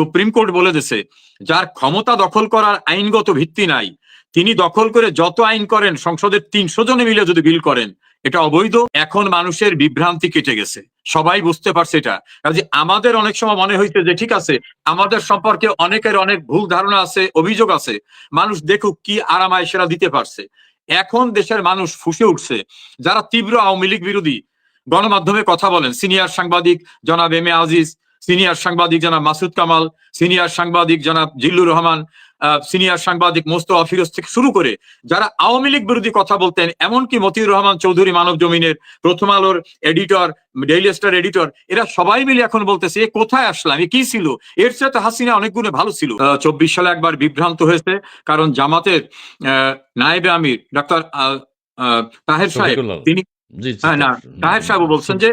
Supreme court বলে দিছে, যার ক্ষমতা দখল করার আইনগত ভিত্তি নাই, তিনি দখল করে যত আইন করেন, সংসদের তিনশো জনে মিলে যদি বিল করেন, এটা অবৈধ। এখন মানুষের বিভ্রান্তি কেটে গেছে। সবাই বুঝতে পারছে এটা। কাজে আমাদের অনেক সময় মনে হইছে যে, ঠিক আছে, আমাদের সম্পর্কে অনেকের অনেক ভুল ধারণা আছে, অভিযোগ আছে। মানুষ দেখুক কি আরামায় সেরা দিতে পারছে। এখন দেশের মানুষ ফুসে উঠছে। যারা তীব্র আওয়ামী লীগ বিরোধী, গণমাধ্যমে কথা বলেন, সিনিয়র সাংবাদিক জনাব এম এ আজিজ সিনিয়র সাংবাদিক জনাব মাসুদ কামাল সিনিয়র সাংবাদিক জনাব জিল্লুর রহমান সিনিয়র সাংবাদিক মোস্তফা ফিরোজ থেকে শুরু করে যারা আওয়ামী লীগ বিরোধী কথা বলতেন এমনকি মতিউর রহমান চৌধুরী মানব জমিনের প্রথম আলোর এডিটর ডেইলি স্টার এডিটর এরা সবাই মিলে এখন বলতেছে এ কোথায় আসলাম? এ কি ছিল? এর চেয়ে তো হাসিনা অনেক গুণে ভালো ছিল। চব্বিশ সালে একবার বিভ্রান্ত হয়েছে কারণ জামাতের আহ, নায়েবে আমির ডাক্তার তাহের সাহেব তিনি তাহের সাহেব বলছেন যে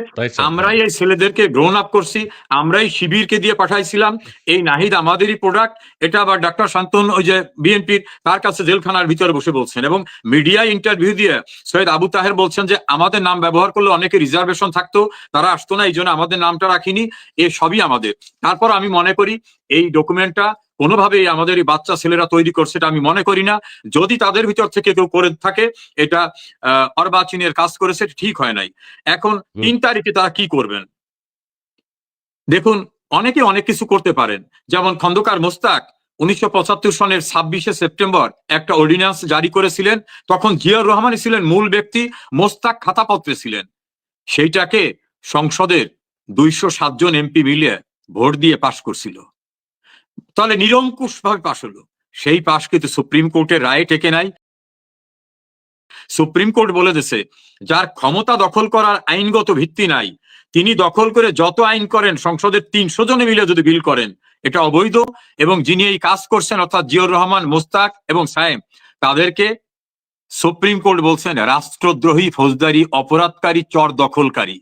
আমরাই এই ছেলেদেরকে গ্রোন আপ করছি আমরাই শিবিরকে দিয়ে পাঠাইছিলাম। এই নাহিদ আমাদেরই প্রোডাক্ট এটা আবার ডাক্তার শান্তন ওই যে বিএনপির তার কাছে জেলখানার ভিতরে বসে বলছেন। এবং মিডিয়া ইন্টারভিউ দিয়ে সৈয়দ আবু তাহের বলছেন যে আমাদের নাম ব্যবহার করলে অনেকে রিজার্ভেশন থাকতো তারা আসতো না এই জন্য আমাদের নামটা রাখিনি এ সবই আমাদের। তারপর আমি মনে করি এই ডকুমেন্টটা কোনোভাবেই আমাদের এই বাচ্চা ছেলেরা তৈরি করছে এটা আমি মনে করি না। যদি তাদের ভিতর থেকে কেউ করে থাকে এটা আহ অর্বাচীনের কাজ করেছে ঠিক হয় নাই। এখন তিন তারিখে তারা কি করবেন? দেখুন অনেকে অনেক কিছু করতে পারেন। যেমন খন্দকার মোস্তাক উনিশশো পঁচাত্তর সনের ছাব্বিশে সেপ্টেম্বর একটা অর্ডিন্যান্স জারি করেছিলেন। তখন জিয়াউর রহমানই ছিলেন মূল ব্যক্তি মোস্তাক খাতাপত্রে ছিলেন। সেইটাকে সংসদের দুইশো সাতজন এমপি মিলে ভোট দিয়ে পাশ করছিল। তাহলে নিরঙ্কুশ ভাবে পাশ হলো। সেই পাশ কিন্তু সুপ্রিম কোর্টের রায় টেকে নাই। সুপ্রিম কোর্ট বলে দিছে, যার ক্ষমতা দখল করার আইনগত ভিত্তি নাই, তিনি দখল করে যত আইন করেন, সংসদের তিনশো জনে মিলে যদি বিল করেন, এটা অবৈধ এবং যিনি এই কাজ করছেন, অর্থাৎ জিয়র রহমান, মোস্তাক এবং সায়েম, তাদেরকে সুপ্রিম কোর্ট বলছেন, রাষ্ট্রদ্রোহী ফৌজদারি, অপরাধকারী, চর দখলকারী।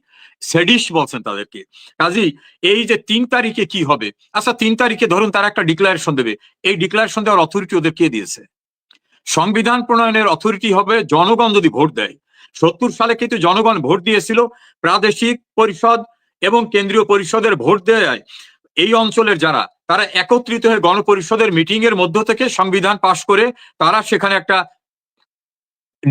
সেডিস বলছেন তাদেরকে। কাজী এই যে তিন তারিখে কি হবে? আচ্ছা তিন তারিখে ধরুন তারা একটা ডিক্লারেশন দেবে। এই ডিক্লারেশন দেওয়ার অথরিটি ওদের কে দিয়েছে? সংবিধান প্রণয়নের অথরিটি হবে জনগণ যদি ভোট দেয়। সত্তর সালে কিন্তু জনগণ ভোট দিয়েছিল, প্রাদেশিক পরিষদ এবং কেন্দ্রীয় পরিষদের ভোট দেয় এই অঞ্চলের যারা। তারা একত্রিত হয়ে গণপরিষদের মিটিং এর মধ্য থেকে সংবিধান পাশ করে তারা সেখানে একটা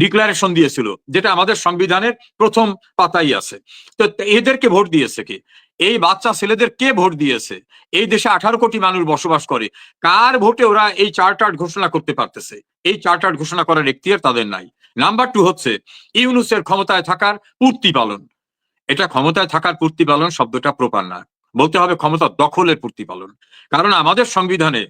ডিক্লারেশন দিয়েছিল, যেটা আমাদের সংবিধানের প্রথম পাতাই আছে। তো এদেরকে ভোট দিয়েছে কি? এই বাচ্চা ছেলেদের কে ভোট দিয়েছে? এই দেশে আঠারো কোটি মানুষ বসবাস করে, কার ভোটে ওরা এই চার্টার ঘোষণা করতে পারতেছে? এই চার্টার ঘোষণা করার এখতিয়ার তাদের নাই। নাম্বার টু হচ্ছে, ইউনুসের ক্ষমতায় থাকার পূর্তি পালন। এটা ক্ষমতায় থাকার পূর্তি পালন শব্দটা প্রপার না। বলতে হবে ক্ষমতা দখলের পূর্তি পালন। কারণ আমাদের সংবিধানে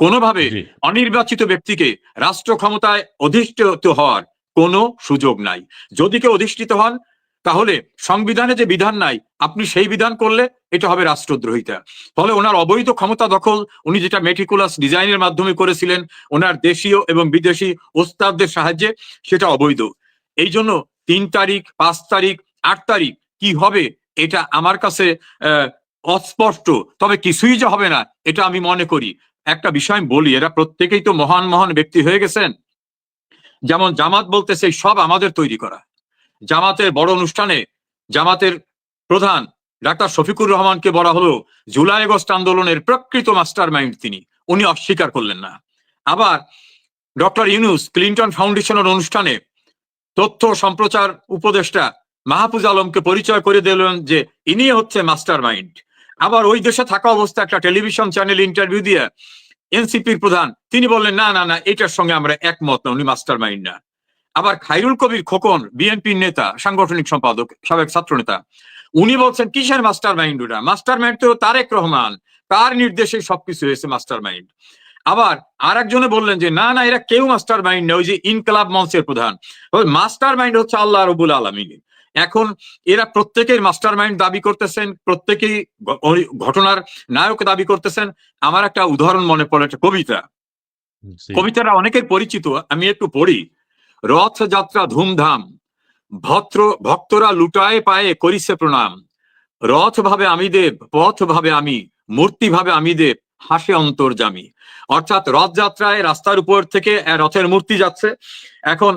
কোনোভাবে অনির্বাচিত ব্যক্তিকে রাষ্ট্র ক্ষমতায় অধিষ্ঠিত হওয়ার কোনো সুযোগ নাই। যদি কেউ অধিষ্ঠিত হন তাহলে সংবিধানে যে বিধান নাই আপনি সেই বিধান করলে এটা হবে রাষ্ট্রদ্রোহিতা। ফলে ওনার অবৈধ ক্ষমতা দখল উনি যেটা মেটিকুলাস ডিজাইনের মাধ্যমে করেছিলেন ওনার দেশীয় এবং বিদেশি ওস্তাদদের সাহায্যে সেটা অবৈধ। এই জন্য তিন তারিখ পাঁচ তারিখ আট তারিখ কি হবে এটা আমার কাছে আহ, অস্পষ্ট। তবে কিছুই যে হবে না এটা আমি মনে করি। একটা বিষয় বলি, এরা প্রত্যেকেই তো মহান মহান ব্যক্তি হয়ে গেছেন। যেমন জামাত বলতেছে সব আমাদের তৈরি করা। জামাতের বড় অনুষ্ঠানে জামাতের প্রধান ডাক্তার শফিকুর রহমানকে বলা হলো, জুলাই আগস্ট আন্দোলনের প্রকৃত মাস্টার মাইন্ড তিনি। উনি অস্বীকার করলেন না। আবার ডক্টর ইউনুস ক্লিন্টন ফাউন্ডেশনের অনুষ্ঠানে তথ্য সম্প্রচার উপদেষ্টা মাহফুজ আলমকে পরিচয় করে দিলেন যে ইনি হচ্ছে মাস্টার মাইন্ড আবার ওই দেশে থাকা অবস্থা একটা টেলিভিশন চ্যানেল ইন্টারভিউ দিয়ে এনসিপির প্রধান, তিনি বললেন, না না না, এটার সঙ্গে আমরা একমত না, উনি মাস্টার মাইন্ড না। আবার খাইরুল কবির খোকন, বিএনপির নেতা, সাংগঠনিক সম্পাদক, সাবেক ছাত্র নেতা উনি বলছেন, কিসের মাস্টার মাইন্ড ওটা? মাস্টার মাইন্ড তো তারেক রহমান, তার নির্দেশে সবকিছু হয়েছে মাস্টার মাইন্ড আবার আর একজনে বললেন যে, না না, এরা কেউ মাস্টার মাইন্ড নয় ওই যে ইনকলাব মঞ্চের প্রধান। মাস্টার মাইন্ড হচ্ছে আল্লাহ রবুল আলমিন। এখন এরা প্রত্যেকের মাস্টার মাইন্ড দাবি করতেছেন প্রত্যেকেই ঘটনার নায়ক দাবি করতেছেন। আমার একটা উদাহরণ মনে পড়ে একটা কবিতা। কবিতাটা অনেকের পরিচিত আমি একটু পড়ি। রথযাত্রা ধুমধাম ভদ্র ভক্তরা লুটায় পায়ে করিছে প্রণাম। রথ ভাবে আমি দেব পথ ভাবে আমি মূর্তি ভাবে আমি দেব হাসে অন্তর্জামী অর্থাৎ রথযাত্রায় রাস্তার উপর থেকে রথের মূর্তি যাচ্ছে। এখন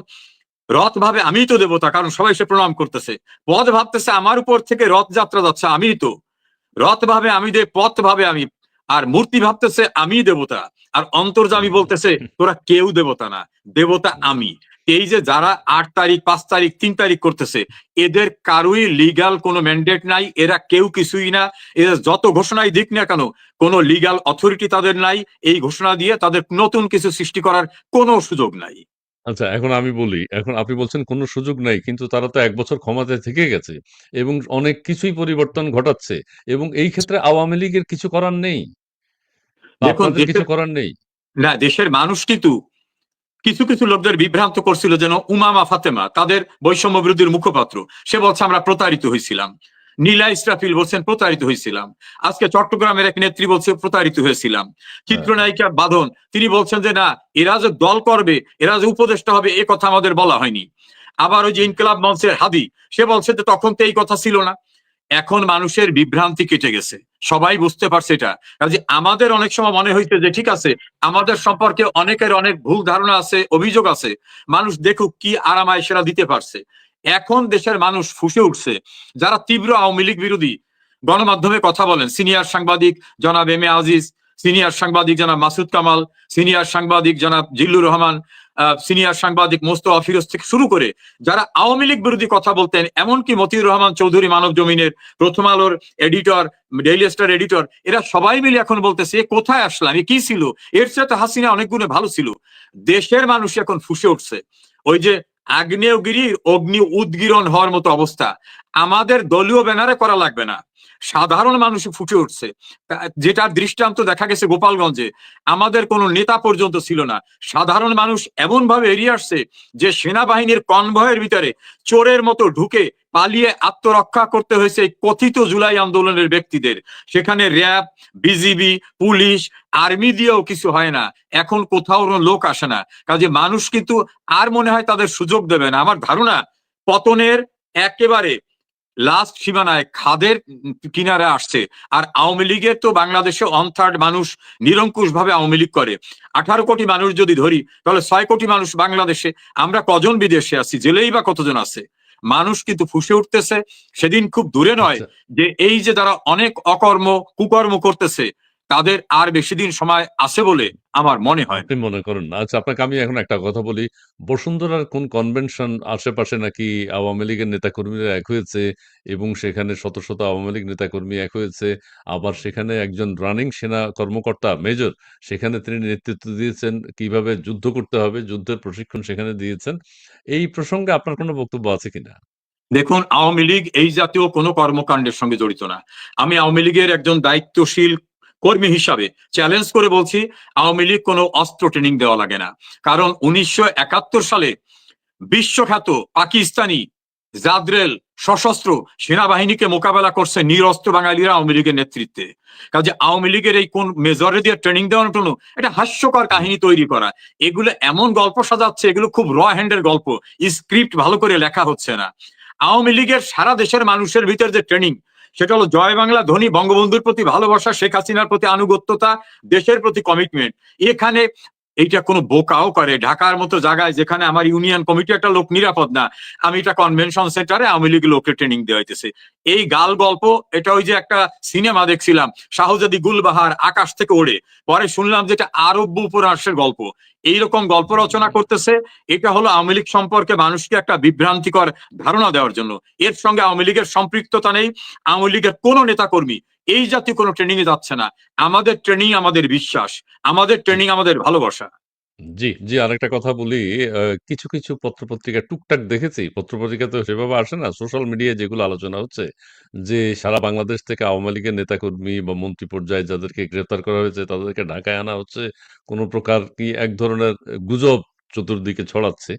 রথ ভাবে আমি তো দেবতা, কারণ সবাই সে প্রণাম করতেছে। পথ ভাবতেছে আমার উপর থেকে রথযাত্রা যাচ্ছে আমি তো। রথ ভাবে আমি দেব পথ ভাবে আমি। আর মূর্তি ভাবতেছে আমি দেবতা। আর অন্তর্জামী বলতেছে, তোরা কেউ দেবতা না, দেবতা আমি। এই যে যারা আট তারিখ, পাঁচ তারিখ, তিন তারিখ করতেছে, এদের কারোই লিগাল কোনো ম্যান্ডেট নাই, এরা কেউ কিছুই না। এরা যত ঘোষণাই দিক না কেন, কোনো লিগাল অথরিটি তাদের নাই। এই ঘোষণা দিয়ে তাদের নতুন কিছু সৃষ্টি করার কোনো সুযোগ নাই। আচ্ছা এখন আমি বলি এখন আপনি বলছেন কোনো সুযোগ নাই কিন্তু তারা তো এক বছর ক্ষমতায় থেকে গেছে এবং অনেক কিছুই পরিবর্তন ঘটাচ্ছে এবং এই ক্ষেত্রে আওয়ামী লীগের কিছু করার নেই বা দেখুন আপনাদের কিছু করার নেই। না দেশের মানুষ কিন্তু কিছু কিছু লোকদের বিভ্রান্ত করছিল যেন উমামা ফাতেমা তাদের বৈষম্য বিরোধীর মুখপাত্র সে বলছে আমরা প্রতারিত হয়েছিলাম নীলা ইসরাফিল বলছেন, প্রতারিত হয়েছিলাম। আজকে চট্টগ্রামের এক নেত্রী বলছে, প্রতারিত হয়েছিলাম। চিত্রনায়িকা বাঁধন তিনি বলছেন যে, না, এরা যে দল করবে, এরা যে উপদেষ্টা হবে, এ কথা আমাদের বলা হয়নি। আবার ওই যে ইনকলাব মঞ্চের হাদি, সে বলছে যে, তখন তো এই কথা ছিল না। এখন মানুষের বিভ্রান্তি কেটে গেছে। সবাই বুঝতে পারছে এটা। কাজে আমাদের অনেক সময় মনে হইছে যে, ঠিক আছে, আমাদের সম্পর্কে অনেকের অনেক ভুল ধারণা আছে, অভিযোগ আছে। মানুষ দেখুক কি আরামায় সেরা দিতে পারছে। এখন দেশের মানুষ ফুসে উঠছে। যারা তীব্র আওয়ামী লীগ বিরোধী, গণমাধ্যমে কথা বলেন। সিনিয়র সাংবাদিক জনাব এম এ আজিজ, সিনিয়র সাংবাদিক জনাব মাসুদ কামাল, সিনিয়র সাংবাদিক জনাব জিল্লুর রহমান সিনিয়র সাংবাদিক মোস্তফা ফিরোজ থেকে শুরু করে যারা আওয়ামী লীগ বিরোধী কথা বলতেন, এমনকি মতিউর রহমান চৌধুরী মানব জমিনের প্রথম আলোর এডিটর, ডেইলি স্টার এডিটর, এরা সবাই মিলে এখন বলতেছে কোথায় আসলাম? কি ছিল? এর চেয়ে তো হাসিনা অনেক ভালো ছিল। দেশের মানুষ এখন ফুসে উঠছে। ওই যে আগ্নেয়গিরির অগ্নি উদ্গিরণ হওয়ার মতো অবস্থা। আমাদের দলীয় ব্যানারে করা লাগবে না। সাধারণ মানুষ ফুটে উঠছে। যেটা যেটার দৃষ্টান্ত দেখা গেছে গোপালগঞ্জে, আমাদের কোনো নেতা পর্যন্ত ছিল না। সাধারণ মানুষ এমন ভাবে এড়িয়ে আসছে যে সেনাবাহিনীর কনভয়ের ভিতরে চোরের মতো ঢুকে পালিয়ে আত্মরক্ষা করতে হয়েছে এই কথিত জুলাই আন্দোলনের ব্যক্তিদের। সেখানে র্যাব, বিজিবি, পুলিশ, আর্মি দিয়েও কিছু হয় না। এখন কোথাও লোক আসে না। কাজে মানুষ কিন্তু আর মনে হয় তাদের সুযোগ দেবে না। আমার ধারণা, পতনের একেবারে লাস্ট সীমানায় খাদের কিনারে আসছে। আর আওয়ামী লীগের তো বাংলাদেশে অন থার্ড মানুষ নিরঙ্কুশ ভাবে আওয়ামী লীগ করে। আঠারো কোটি মানুষ যদি ধরি, তাহলে ছয় কোটি মানুষ বাংলাদেশে। আমরা কজন বিদেশে আছি? জেলেই বা কতজন আছে? মানুষ কিন্তু ফুসে উঠতেছে। সেদিন খুব দূরে নয় আচ্ছা। যে এই যে তারা অনেক অকর্ম কুকর্ম করতেছে। তাদের আর বেশি দিন সময় আছে বলে আমার মনে হয়। আপনি মনে করেন না। আচ্ছা আপনাকে আমি এখন একটা কথা বলি। বসুন্ধরার কোন কনভেনশন আশেপাশে নাকি আওয়ামী লীগের নেতাকর্মীরা এক হয়েছে এবং সেখানে শত শত আওয়ামী লীগ নেতাকর্মী এক হয়েছে। আবার সেখানে একজন রানিং সেনা কর্মকর্তা মেজর সেখানে তিনি নেতৃত্ব দিয়েছেন। কীভাবে যুদ্ধ করতে হবে? যুদ্ধের প্রশিক্ষণ সেখানে দিয়েছেন। এই প্রসঙ্গে আপনার কোনো বক্তব্য আছে কিনা? দেখুন আওয়ামী লীগ এই জাতীয় কোনো কর্মকাণ্ডের সঙ্গে জড়িত না। আমি আওয়ামী লীগের একজন দায়িত্বশীল কর্মী হিসাবে চ্যালেঞ্জ করে বলছি, আওয়ামী লীগ কোনো অস্ত্র ট্রেনিং দেওয়া লাগে না। কারণ উনিশশো একাত্তর সালে বিশ্বখ্যাত পাকিস্তানি জাদ্রেল সশস্ত্র সেনাবাহিনীকে মোকাবেলা করছে নিরস্ত্র বাঙালিরা আওয়ামী লীগের নেতৃত্বে। কাজে আওয়ামী লীগের এই কোন মেজরে দিয়ে ট্রেনিং দেওয়ার জন্য এটা হাস্যকর কাহিনী তৈরি করা। এগুলো এমন গল্প সাজাচ্ছে, এগুলো খুব র হ্যান্ডের গল্প। স্ক্রিপ্ট ভালো করে লেখা হচ্ছে না। আওয়ামী লীগের সারা দেশের মানুষের ভিতর যে ট্রেনিং সেটা হলো জয় বাংলা, ধনী বঙ্গবন্ধুর প্রতি ভালোবাসা, শেখ হাসিনার প্রতি আনুগত্যতা, দেশের প্রতি কমিটমেন্ট এখানে এইটা কোনো বোকাও করে। ঢাকার মতো জায়গায় যেখানে আমার ইউনিয়ন কমিটি একটা লোক নিরাপদ না, আমি এটা কনভেনশন সেন্টারে আওয়ামী লীগ লোককে ট্রেনিং দেওয়া হইতেছে এই গাল গল্প, এটা ওই যে একটা সিনেমা দেখছিলাম, শাহজাদি গুলবাহার আকাশ থেকে ওড়ে। পরে শুনলাম যে এটা আরব্য উপন্যাসের গল্প। এইরকম গল্প রচনা করতেছে, এটা হলো আওয়ামী লীগ সম্পর্কে মানুষকে একটা বিভ্রান্তিকর ধারণা দেওয়ার জন্য। এর সঙ্গে আওয়ামী লীগের সম্পৃক্ততা নেই, আওয়ামী লীগের কোনো নেতাকর্মী এই জাতীয় কোনো ট্রেনিং এ যাচ্ছে না আমাদের ট্রেনিং আমাদের বিশ্বাস আমাদের ট্রেনিং আমাদের ভালোবাসা জি, জি আরেকটা কথা বলি কিছু, কিছু পত্র-পত্রিকা টুকটাক দেখেছি। পত্র-পত্রিকা তো সেভাবে আসে না। সোশ্যাল মিডিয়ায় যেগুলো আলোচনা হচ্ছে যে সারা বাংলাদেশ থেকে আওয়ামী লীগের নেতাকর্মী বা মন্ত্রী পর্যায়ে যাদেরকে গ্রেপ্তার করা হয়েছে তাদেরকে ঢাকায় আনা হচ্ছে। কোন প্রকার কি এক ধরনের গুজব চতুর্দিকে ছড়াচ্ছে।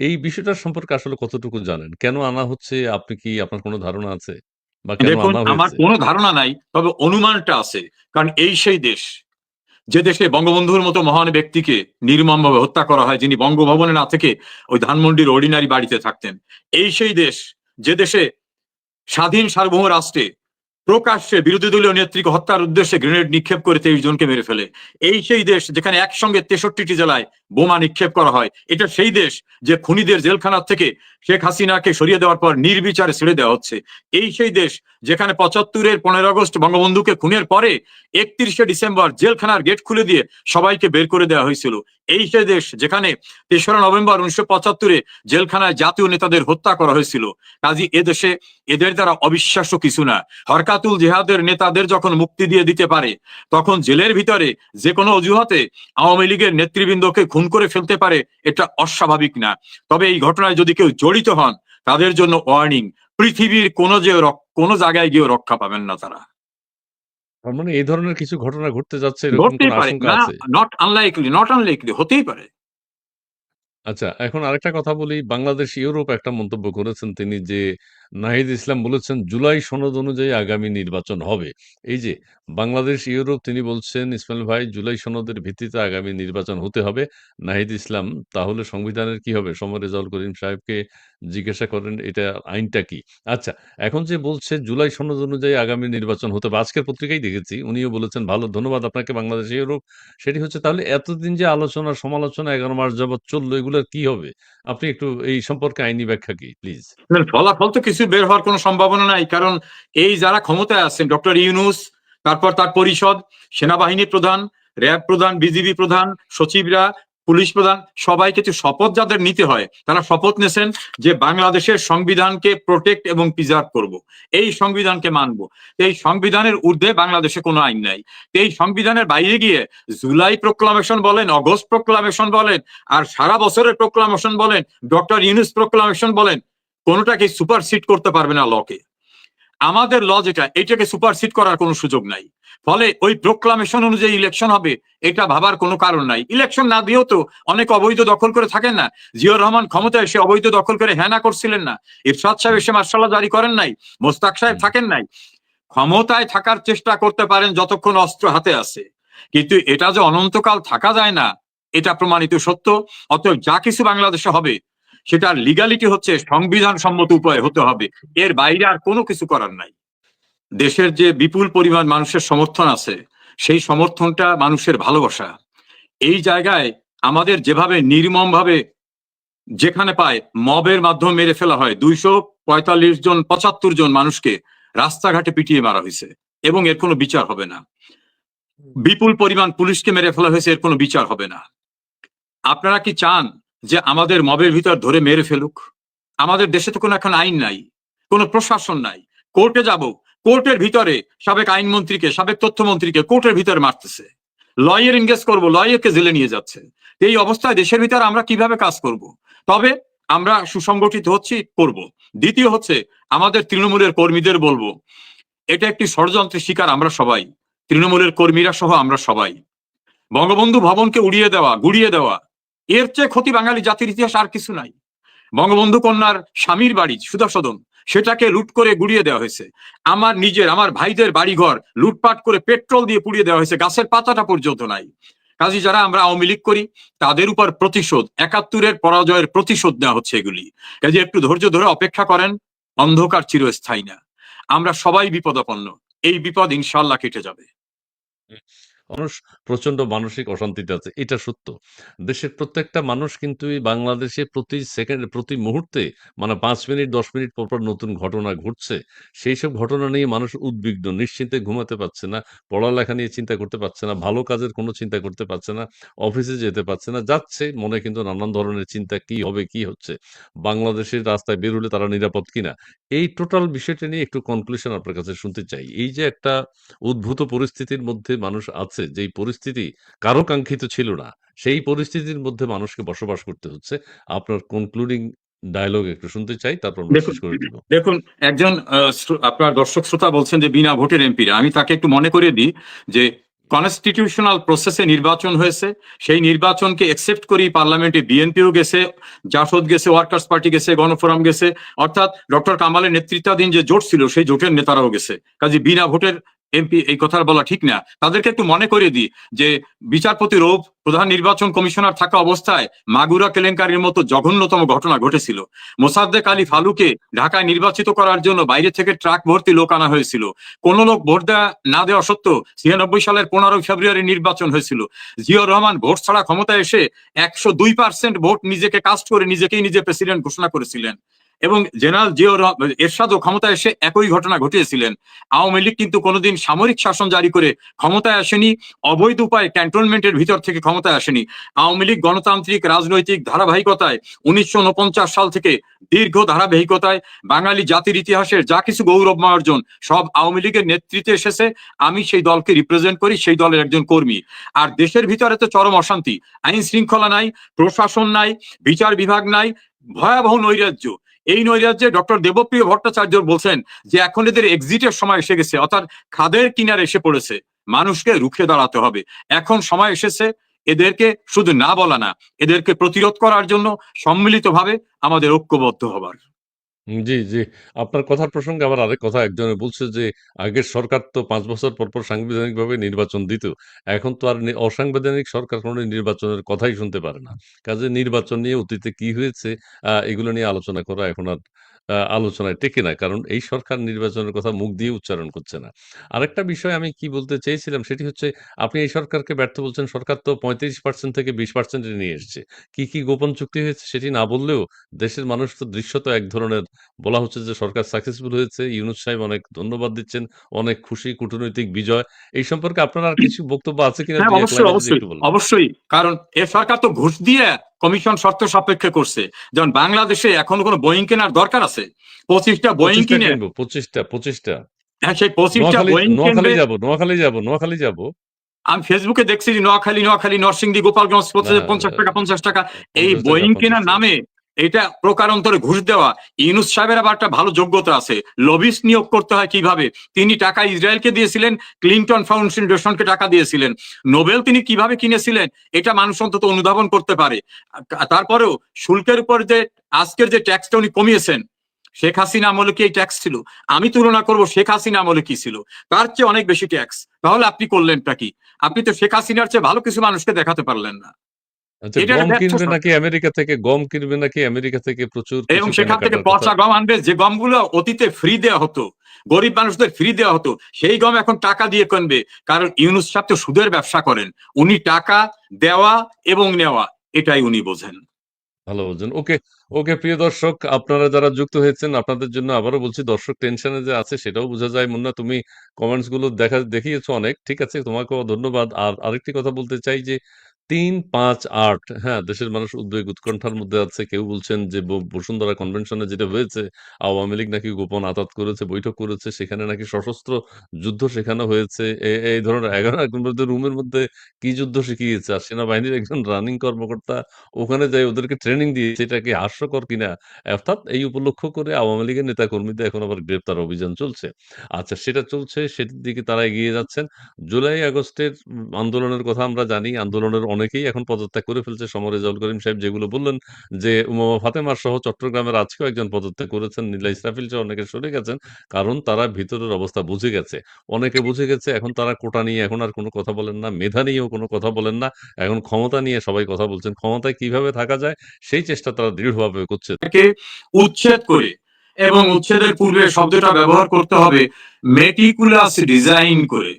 এই বিষয়টার সম্পর্কে আসলে কতটুকু জানেন? কেন আনা হচ্ছে? আপনি কি আপনার কোনো ধারণা আছে? দেখুন আমার কোনো ধারণা নাই তবে অনুমানটা আছে কারণ এই সেই দেশ যে দেশে বঙ্গবন্ধুর মতো মহান ব্যক্তিকে নির্মমভাবে হত্যা করা হয় যিনি বঙ্গভবনে না থেকে ওই ধানমন্ডির অর্ডিনারি বাড়িতে থাকতেন। এই সেই দেশ যে দেশে স্বাধীন সার্বভৌম রাষ্ট্রে প্রকাশ্যে বিরোধী দলীয় নেত্রীকে হত্যার উদ্দেশ্যে গ্রেনেড নিক্ষেপ করে তেইশ জনকে মেরে ফেলে। এই সেই দেশ যেখানে একসঙ্গে তেষট্টিটি জেলায় বোমা নিক্ষেপ করা হয়। এটা সেই দেশ যে খুনিদের জেলখানার থেকে শেখ হাসিনাকে সরিয়ে দেওয়ার পর নির্বিচারে ছেড়ে দেওয়া হচ্ছে। এই সেই দেশ যেখানে পঁচাত্তরের পনেরো আগস্ট বঙ্গবন্ধুকে খুনের পরে একত্রিশে ডিসেম্বর জেলখানার গেট খুলে দিয়ে সবাইকে বের করে দেওয়া হয়েছিল। এই সেই দেশ যেখানে তেসরা নভেম্বর উনিশশো পঁচাত্তরে জেলখানায় জাতীয় নেতাদের হত্যা করা হয়েছিল। কাজী এদেশে এদের দ্বারা অবিশ্বাস্য কিছু না। হরকাতুল জেহাদের নেতাদের যখন মুক্তি দিয়ে দিতে পারে, তখন জেলের ভিতরে যে কোনো অজুহাতে আওয়ামী লীগের নেতৃবৃন্দকে খুন করে ফেলতে পারে এটা অস্বাভাবিক না। তবে এই ঘটনায় যদি কেউ জড়িত হন তাদের জন্য ওয়ার্নিং পৃথিবীর কোনো যে কোনো জায়গায় গিয়ে রক্ষা পাবেন না তারা। তার মানে এই ধরনের কিছু ঘটনা ঘটতে যাচ্ছে নট আনলাইকলি নট আনলাইকলি হতেই পারে। আচ্ছা এখন আরেকটা কথা বলি। বাংলাদেশ, ইউরোপ একটা মন্তব্য করেছেন তিনি যে, নাহিদ ইসলাম বলেছেন, জুলাই সনদ অনুযায়ী আগামী নির্বাচন হবে। এই যে, বাংলাদেশ, ইউরোপ, তিনি বলছেন, ইসমাইল ভাই, জুলাই সনদের ভিত্তিতে আগামী নির্বাচন হতে হবে। নাহিদ ইসলাম, তাহলে সংবিধানের কি হবে? সমর রেজাউল করিম সাহেবকে জিজ্ঞাসা করেন, এটা আইনটা কি? আচ্ছা এখন যে বলছে জুলাই সনদ অনুযায়ী আগামী নির্বাচন হতে হবে আজকের পত্রিকায় দেখেছি, উনিও বলেছেন, ভালো, ধন্যবাদ আপনাকে বাংলাদেশ ইউরোপ সেটি হচ্ছে, তাহলে এতদিন যে আলোচনা, সমালোচনা, এগারো মাস যাবৎ চলল এগুলোর কি হবে? আপনি একটু এই সম্পর্কে আইনি ব্যাখ্যা কি, প্লিজ? ফলাফল তো কিছু বের হওয়ার কোনো সম্ভাবনা নাই, কারণ এই যারা ক্ষমতায় আছেন, ডক্টর ইউনুস, তারপর তার পরিষদ সেনাবাহিনী প্রধান, র্যাব প্রধান, বিজিবি প্রধান, সচিবরা পুলিশ প্রধান সবাইকে তো শপথ যাদের নিতে হয়, তারা শপথ নেছেন যে বাংলাদেশের সংবিধানকে প্রোটেক্ট এবং প্রিজার্ভ করব। এই সংবিধানকে মানব। এই সংবিধানের ঊর্ধ্বে বাংলাদেশে কোনো আইন নাই। এই সংবিধানের বাইরে গিয়ে জুলাই প্রোক্লামেশন বলেন, অগস্ট প্রোক্লামেশন বলেন, আর সারা বছরের প্রোক্লামেশন বলেন, ডক্টর ইউনুস প্রোক্লামেশন বলেন কোনোটাকে সুপারসিড করতে পারবে না লকে আমাদের ল যেটা, এটাকে সুপারসিড করার কোনো সুযোগ নাই। ফলে ওই প্রোক্লামেশন অনুযায়ী ইলেকশন হবে এটা ভাবার কোনো কারণ নাই। ইলেকশন না দিয়েও তো অনেক অবৈধ দখল করে থাকেন না। জিয়র রহমান ক্ষমতায় এসে অবৈধ দখল করে হ্যানা করছিলেন না। ইরশাদ সাহেব এসে মার্শাল্লাহ জারি করেন নাই মোস্তাক সাহেব থাকেন নাই। ক্ষমতায় থাকার চেষ্টা করতে পারেন যতক্ষণ অস্ত্র হাতে আছে। কিন্তু এটা যে অনন্তকাল থাকা যায় না এটা প্রমাণিত সত্য। অতএব যা কিছু বাংলাদেশে হবে সেটার লিগালিটি হচ্ছে সংবিধান সম্মত উপায়ে হতে হবে। এর বাইরে আর কোনো কিছু করার নাই। দেশের যে বিপুল পরিমাণ মানুষের সমর্থন আছে, সেই সমর্থনটা মানুষের ভালোবাসা। এই জায়গায় আমাদের যেভাবে নির্মম ভাবে যেখানে পায় মবের মাধ্যমে মেরে ফেলা হয়, দুইশো পঁয়তাল্লিশ জন, পঁচাত্তর জন মানুষকে রাস্তাঘাটে পিটিয়ে মারা হয়েছে এবং এর কোনো বিচার হবে না। বিপুল পরিমাণ পুলিশকে মেরে ফেলা হয়েছে, এর কোনো বিচার হবে না। আপনারা কি চান যে আমাদের মবের ভিতর ধরে মেরে ফেলুক? আমাদের দেশে তো কোনো এখন আইন নাই, কোনো প্রশাসন নাই। কোর্টে যাব কোর্টের ভিতরে সাবেক আইনমন্ত্রীকে, সাবেক তথ্যমন্ত্রীকে কোর্টের ভিতরে মারতেছে। লয়ের এনগেজ করব, লয়েরকে জেলে নিয়ে যাচ্ছে। এই অবস্থায় দেশের ভিতরে আমরা কীভাবে কাজ করব? তবে আমরা সুসংগঠিত হচ্ছি, করব। দ্বিতীয় হচ্ছে, আমাদের তৃণমূলের কর্মীদের বলব, এটা একটি ষড়যন্ত্রের শিকার আমরা সবাই। তৃণমূলের কর্মীরা সহ আমরা সবাই। বঙ্গবন্ধু ভবনকে উড়িয়ে দেওয়া, গুড়িয়ে দেওয়া, এর চেয়ে ক্ষতি বাঙালি জাতির ইতিহাস আর কিছু নাই। বঙ্গবন্ধু কন্যার স্বামীর বাড়ি সুধাসদন সেটাকে লুট করে গুড়িয়ে দেওয়া হয়েছে। আমার নিজের, আমার ভাইদের বাড়িঘর লুটপাট করে পেট্রোল দিয়ে পুড়িয়ে দেওয়া হয়েছে। গাছের পাতাটা পর্যন্ত নাই। কাজী যারা, আমরা আওয়ামী লীগ করি, তাদের উপর প্রতিশোধ, একাত্তরের পরাজয়ের প্রতিশোধ নেওয়া হচ্ছে এগুলি। কাজে, একটু ধৈর্য ধরে অপেক্ষা করেন, অন্ধকার চিরস্থায়ী না। আমরা সবাই বিপদাপন্ন। এই বিপদ ইনশাল্লাহ কেটে যাবে। মানুষ প্রচণ্ড মানসিক অশান্তিতে আছে, এটা সত্য। দেশের প্রত্যেকটা মানুষ কিন্তু বাংলাদেশে প্রতি সেকেন্ড প্রতি মুহূর্তে মানে পাঁচ মিনিট, দশ মিনিট পর পর নতুন ঘটনা ঘটছে। সেই সব ঘটনা নিয়ে মানুষ উদ্বিগ্ন, নিশ্চিন্তে ঘুমাতে পারছে না, পড়ালেখা নিয়ে চিন্তা করতে পারছে না, ভালো কাজের কোনো চিন্তা করতে পারছে না, অফিসে যেতে পারছে না, যাচ্ছে মনে কিন্তু নানান ধরনের চিন্তা কি হবে, কি হচ্ছে। বাংলাদেশের রাস্তায় বের হলে তারা নিরাপদ কিনা? এই টোটাল বিষয়টা নিয়ে একটু কনক্লুশন আপনার কাছে শুনতে চাই। এই যে একটা উদ্ভূত পরিস্থিতির মধ্যে মানুষ আছে যেই পরিস্থিতি কারও কাঙ্ক্ষিত ছিল না সেই পরিস্থিতির মধ্যে মানুষকে বসবাস করতে হচ্ছে। আপনার কনক্লুডিং ডায়লগ একটু শুনতে চাই তারপর দেখুন, করে একজন আপনার দর্শক শ্রোতা বলছেন যে বিনা ভোটের এমপিরা আমি তাকে একটু মনে করিয়ে দিই যে কনস্টিটিউশনাল প্রসেসে নির্বাচন হয়েছে। সেই নির্বাচনকে একসেপ্ট করি পার্লামেন্টে বিএনপিও গেছে জাসদ গেছে ওয়ার্কার্স পার্টি গেছে গণফোরাম গেছে। অর্থাৎ ডক্টর কামালের নেতৃত্বাধীন যে জোট ছিল সেই জোটের নেতারাও গেছে। কাজে বিনা ভোটের এমপি এই কথা বলা ঠিক না। তাদেরকে একটু মনে করে দিই যে, বিচারপতি রৌফ প্রধান নির্বাচন কমিশনার থাকা অবস্থায় মাগুরা কেলেঙ্কারির মতো জঘন্যতম ঘটনা ঘটেছিল। মোসাদ্দেক আলী ফালুকে ঢাকায় নির্বাচিত করার জন্য বাইরে থেকে ট্রাক ভর্তি লোক আনা হয়েছিল। কোন লোক ভোট দেওয়া না দেওয়া সত্ত্বেও ছিয়ানব্বই সালের পনেরোই ফেব্রুয়ারি নির্বাচন হয়েছিল। জিয়র রহমান ভোট ছাড়া ক্ষমতায় এসে একশো দুই পার্সেন্ট ভোট নিজেকে কাস্ট করে নিজেকেই নিজে প্রেসিডেন্ট ঘোষণা করেছিলেন। এবং জেনারেল জিও রহ- এরশাদও ক্ষমতায় এসে একই ঘটনা ঘটিয়েছিলেন। আওয়ামী লীগ কিন্তু কোনোদিন সামরিক শাসন জারি করে ক্ষমতায় আসেনি, অবৈধ উপায়ে ক্যান্টনমেন্টের ভিতর থেকে ক্ষমতায় আসেনি। আওয়ামী লীগ গণতান্ত্রিক, রাজনৈতিক ধারাবাহিকতায় উনিশশো উনপঞ্চাশ সাল থেকে দীর্ঘ ধারাবাহিকতায় বাঙালি জাতির ইতিহাসের যা কিছু গৌরবময় অর্জন সব আওয়ামী লীগের নেতৃত্বে এসেছে। আমি সেই দলকে রিপ্রেজেন্ট করি, সেই দলের একজন কর্মী। আর দেশের ভিতরে তো চরম অশান্তি। আইন শৃঙ্খলা নাই, প্রশাসন নাই, বিচার বিভাগ নাই, ভয়াবহ নৈরাজ্য। এই নৈরাজ্যে ডক্টর দেবপ্রিয় ভট্টাচার্য বলছেন যে এখন এদের এক্সিটের সময় এসে গেছে, অর্থাৎ খাদের কিনারে এসে পড়েছে। মানুষকে রুখে দাঁড়াতে হবে। এখন সময় এসেছে, এদেরকে শুধু না বলা না, এদেরকে প্রতিরোধ করার জন্য সম্মিলিতভাবে আমাদের ঐক্যবদ্ধ হবার। জি জি। আপনার কথার প্রসঙ্গে আবার আরেক কথা, একজনে বলছে যে, আগের সরকার তো পাঁচ বছর পর পর সাংবিধানিকভাবে নির্বাচন দিত। এখন তো আর অসাংবিধানিক সরকার কোনো নির্বাচনের কথাই শুনতে পারে না। কাজে নির্বাচন নিয়ে অতীতে কি হয়েছে এগুলো নিয়ে আলোচনা করা এখন আর আলোচনায় টেকে না। কারণ এই সরকার নির্বাচনের কথা মুখ দিয়ে উচ্চারণ করছে না। আরেকটা বিষয় আমি কি বলতে চেয়েছিলাম সেটি হচ্ছে আপনি এই সরকারকে ব্যর্থ বলছেন সরকার তো পঁয়ত্রিশ পার্সেন্ট থেকে বিশ পার্সেন্টে নিয়ে এসছে। কি কি গোপন চুক্তি হয়েছে সেটি না বললেও দেশের মানুষ তো দৃশ্যত এক ধরনের। বলা হচ্ছে যে সরকার সাকসেসফুল হয়েছে ইউনুস সাহেব অনেক ধন্যবাদ দিচ্ছেন অনেক খুশি কূটনৈতিক বিজয়। এই সম্পর্কে আপনার আর কিছু বক্তব্য আছে কিনা হ্যাঁ অবশ্যই লাইনে যদি অবশ্যই একটু বলেন। অবশ্যই। কারণ এ সরকার তো ঘুষ দিয়ে কমিশন শর্ত সাপেক্ষে করছে। যেমন বাংলাদেশে এখন কোন বোয়িং কেনার দরকার আছে? পঁচিশটা বোয়িং কিনে পঁচিশটা পঁচিশটা। হ্যাঁ সেই পঁচিশটা বোয়িং নোয়াখালী যাব নোয়াখালী যাব নোয়াখালী যাব। আমি ফেসবুকে দেখছি যে নোয়াখালী নোয়াখালী নরসিংদী গোপালগঞ্জ পঞ্চাশ টাকা পঞ্চাশ টাকা। এই বোয়িং কেনার নামে এটা প্রকারান্তরে ঘুষ দেওয়া। ইউনুস সাহেবের আবার একটা ভালো যোগ্যতা আছে। লবিস্ট নিয়োগ করতে হয় কীভাবে? তিনি টাকা ইসরায়েলকে দিয়েছিলেন, ক্লিন্টন ফাউন্ডেশনকে টাকা দিয়েছিলেন। নোবেল তিনি কীভাবে কিনেছিলেন? এটা মানুষ অন্তত অনুধাবন করতে পারে। তারপরেও শুল্কের উপর যে আজকের যে ট্যাক্সটা উনি কমিয়েছেন, শেখ হাসিনা আমলে কি এই ট্যাক্স ছিল? আমি তুলনা করব শেখ হাসিনা আমলে কি ছিল? তার চেয়ে অনেক বেশি ট্যাক্স। তাহলে আপনি করলেনটা কি? আপনি তো শেখ হাসিনার চেয়ে ভালো কিছু মানুষকে দেখাতে পারলেন না। আচ্ছা গম কিনবে নাকি আমেরিকা থেকে? গম কিনবে নাকি আমেরিকা থেকে প্রচুর এবং সেখান থেকে পচা গম আনবে যে গমগুলো অতীতে ফ্রি দেওয়া হতো গরিব মানুষদের ফ্রি দেওয়া হতো সেই গম এখন টাকা দিয়ে কিনবে। কারণ ইউনুস সাহেব তো সুদের ব্যবসা করেন উনি টাকা দেওয়া এবং নেওয়া এটাই উনি বোঝেন। ভালো বলছেন ওকে ওকে প্রিয় দর্শক আপনারা যারা যুক্ত হয়েছেন আপনাদের জন্য আবারও বলছি দর্শক টেনশনে যে আছে সেটাও বোঝা যায়। মুন্না তুমি কমেন্টসগুলো দেখা দেখিয়েছো অনেক ঠিক আছে? তোমাকেও ধন্যবাদ। আর আরেকটি কথা বলতে চাই যে তিন পাঁচ আট হ্যাঁ দেশের মানুষ উদ্বেগ উৎকণ্ঠার মধ্যে আছে। কেউ বলছেন যে বসুন্ধরা কনভেনশনে যেটা হয়েছে, আওয়ামী লীগ নাকি গোপন আতাত করেছে, বৈঠক করেছে, সেখানে নাকি সশস্ত্র যুদ্ধ শেখানো হয়েছে। এই ধরনের এগারো একজন রুমের মধ্যে কি যুদ্ধ শিখিয়েছে, আর সেনাবাহিনীর একজন রানিং কর্মকর্তা ওখানে যাই ওদেরকে ট্রেনিং দিয়েছে, এটা কি হাস্যকর কিনা? অর্থাৎ এই উপলক্ষ করে আওয়ামী লীগের নেতা কর্মীদের এখন আবার গ্রেপ্তার অভিযান চলছে। আচ্ছা সেটা চলছে, সেটির দিকে তারা এগিয়ে যাচ্ছেন। জুলাই আগস্টের আন্দোলনের কথা আমরা জানি, আন্দোলনের অনেকেই এখন পদত্যাগ করে ফেলছে। সমর রেজাউল করিম সাহেব যেগুলো বললেন যে, উমামা ফাতেমার সহ চট্টগ্রামের আজকেও একজন পদত্যাগ করেছেন। নীলা ইসরাফিল সহ অনেকে সরে গেছেন কারণ তারা ভিতরের অবস্থা বুঝে গেছে। অনেকে বুঝে গেছে এখন তারা কোটা নিয়ে এখন আর কোনো কথা বলেন না, মেধা নিয়েও কোনো কথা বলেন না। এখন ক্ষমতা নিয়ে সবাই কথা বলছেন। ক্ষমতায় কীভাবে থাকা যায় সেই চেষ্টা তারা দৃঢ়ভাবে করছে। উচ্ছেদ করে এবং উচ্ছেদের পূর্বে শব্দটা ব্যবহার করতে হবে মেটিকুলাস ডিজাইন করে।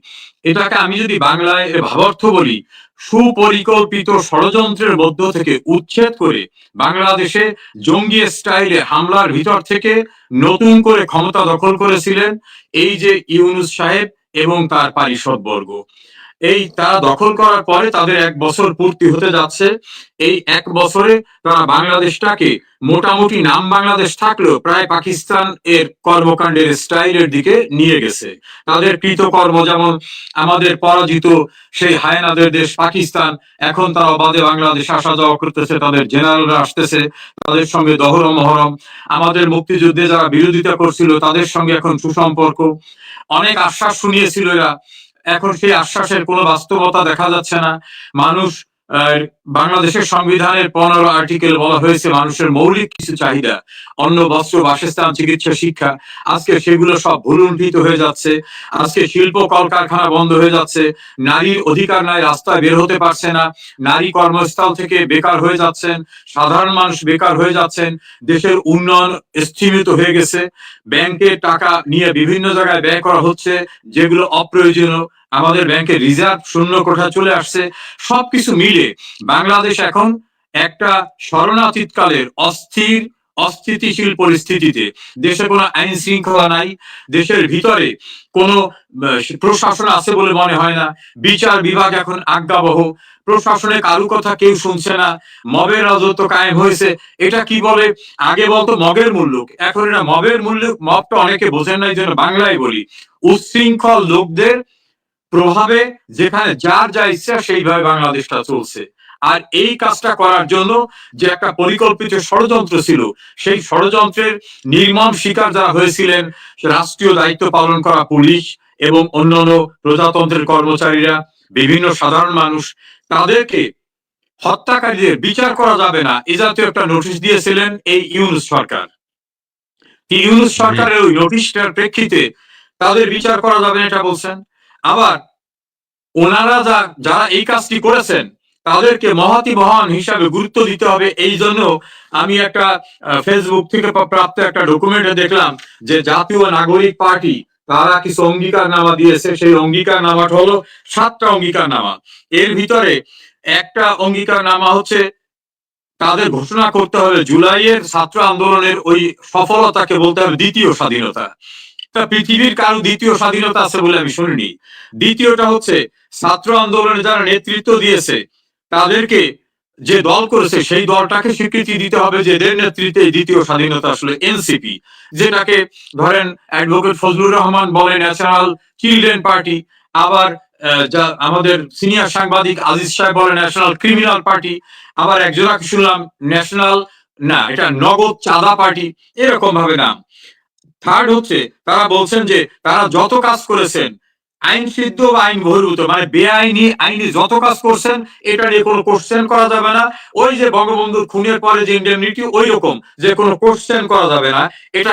এটাকে আমি যদি বাংলায় ভাবার্থ বলি সুপরিকল্পিত ষড়যন্ত্রের মধ্য থেকে উচ্ছেদ করে বাংলাদেশে জঙ্গি স্টাইলে হামলার ভিতর থেকে নতুন করে ক্ষমতা দখল করেছিলেন এই যে ইউনুস সাহেব এবং তার পারিষদ বর্গ। এই তারা দখল করার পরে তাদের এক বছর পূর্তি হতে যাচ্ছে। এই এক বছরে তারা বাংলাদেশটাকে মোটামুটি নাম বাংলাদেশ থাকলেও প্রায় পাকিস্তান এর কর্মকাণ্ডের স্টাইলের দিকে নিয়ে গেছে। তাদের কৃতকর্ম যেমন আমাদের পরাজিত সেই হায়নাদের দেশ পাকিস্তান, এখন তারা বাদে বাংলাদেশ আসা যাওয়া করতেছে, তাদের জেনারেলরা আসতেছে, তাদের সঙ্গে দহরম মহরম। আমাদের মুক্তিযুদ্ধে যারা বিরোধিতা করছিল, তাদের সঙ্গে এখন সুসম্পর্ক। অনেক আশ্বাস শুনিয়েছিল এরা এখন সেই আশ্বাসের কোনো বাস্তবতা দেখা যাচ্ছে না। মানুষ বাংলাদেশের সংবিধানের পনেরো আর্টিকেল বলা হয়েছে, মানুষের মৌলিক কিছু চাহিদা, অন্ন, বস্ত্র, বাসস্থান, চিকিৎসা, শিক্ষা। আজকে সেগুলো সব ভুলুণ্ঠিত হয়ে যাচ্ছে। আজকে শিল্প কলকারখানা বন্ধ হয়ে যাচ্ছে। নারীর অধিকার নাই, রাস্তায় বের হতে পারছে না। নারী কর্মস্থল থেকে বেকার হয়ে যাচ্ছেন। সাধারণ মানুষ বেকার হয়ে যাচ্ছেন। দেশের উন্নয়ন স্থিমিত হয়ে গেছে। ব্যাংকে টাকা নিয়ে বিভিন্ন জায়গায় ব্যয় করা হচ্ছে, যেগুলো অপ্রয়োজনীয়। আমাদের ব্যাংকে রিজার্ভ শূন্য কোঠা চলে আসছে। সবকিছু মিলে বাংলাদেশ এখন একটা শরণাতীত কালের অস্থির, অস্থিতিশীল পরিস্থিতিতে। দেশে কোনো আইন শৃঙ্খলা নাই, দেশের ভিতরে কোনো প্রশাসন আছে বলে মনে হয় না। বিচার বিভাগ এখন আজ্ঞাবহ। প্রশাসনে কারু কথা কেউ শুনছে না। মবের রাজত্ব কায়েম হয়েছে। এটা কি বলে? আগে বলতো মগের মুল্লুক এখন এটা মবের মুল্লুক মবটা অনেকে বোঝেন না, এই জন্য বাংলায় বলি। উচ্ছৃঙ্খল লোকদের প্রভাবে যেখানে যার যা ইচ্ছা সেইভাবে বাংলাদেশটা চলছে। আর এই কাজটা করার জন্য যে একটা পরিকল্পিত ষড়যন্ত্র ছিল, সেই ষড়যন্ত্রের নির্মম শিকার যারা হয়েছিলেন, রাষ্ট্রীয় দায়িত্ব পালন করা পুলিশ এবং অন্যান্য প্রজাতন্ত্রের কর্মচারীরা, বিভিন্ন সাধারণ মানুষ, তাদেরকে হত্যাকারীদের বিচার করা যাবে না, এ জাতীয় একটা নোটিশ দিয়েছিলেন এই ইউনুস সরকার। ইউনুস সরকারের ওই নোটিশটার প্রেক্ষিতে তাদের বিচার করা যাবে না এটা বলছেন? আবার ওনারা যা, যারা এই কাজটি করেছেন, তাদেরকে মহাতি মহান হিসাবে গুরুত্ব দিতে হবে। এই জন্য আমি একটা ফেসবুক থেকে প্রাপ্ত একটা ডকুমেন্টে দেখলাম যে জাতীয় নাগরিক পার্টি, তারা কিছু অঙ্গীকার নামা দিয়েছে। সেই অঙ্গীকার নামাটা হলো সাতটা অঙ্গীকার নামা এর ভিতরে একটা অঙ্গীকার নামা হচ্ছে, তাদের ঘোষণা করতে হবে জুলাইয়ের ছাত্র আন্দোলনের ওই সফলতাকে বলতে হবে দ্বিতীয় স্বাধীনতা। পৃথিবীর কারও দ্বিতীয় স্বাধীনতা আছে বলে আমি শুনিনি। দ্বিতীয়টা হচ্ছে, ছাত্র আন্দোলনে যারা নেতৃত্ব দিয়েছে, তাদেরকে যে দল করেছে, সেই দলটাকে স্বীকৃতি দিতে হবে যে এদের নেতৃত্বে দ্বিতীয় স্বাধীনতা আসলে এনসিপি, যেটাকে ধরেন অ্যাডভোকেট ফজলুর রহমান বলে ন্যাশনাল চিলড্রেন পার্টি, আবার যা আমাদের সিনিয়র সাংবাদিক আজিজ সাহেব বলে ন্যাশনাল ক্রিমিনাল পার্টি, আবার একজনকে শুনলাম, ন্যাশনাল, না, এটা নগদ চাঁদা পার্টি এরকম ভাবে নাম। থার্ড হচ্ছে, তারা বলছেন যে তারা যত কাজ করেছেন, আইন সিদ্ধ বা আইন বহির্ভূত মানে বেআইনি আইনি যত কাজ করছেন, এটা নিয়ে কোনো কোশ্চেন করা যাবে না। ওই যে বঙ্গবন্ধুর খুনের পরে যে ইন্ডেমনিটি ওই রকম যে কোনো কোশ্চেন করা যাবে না। এটা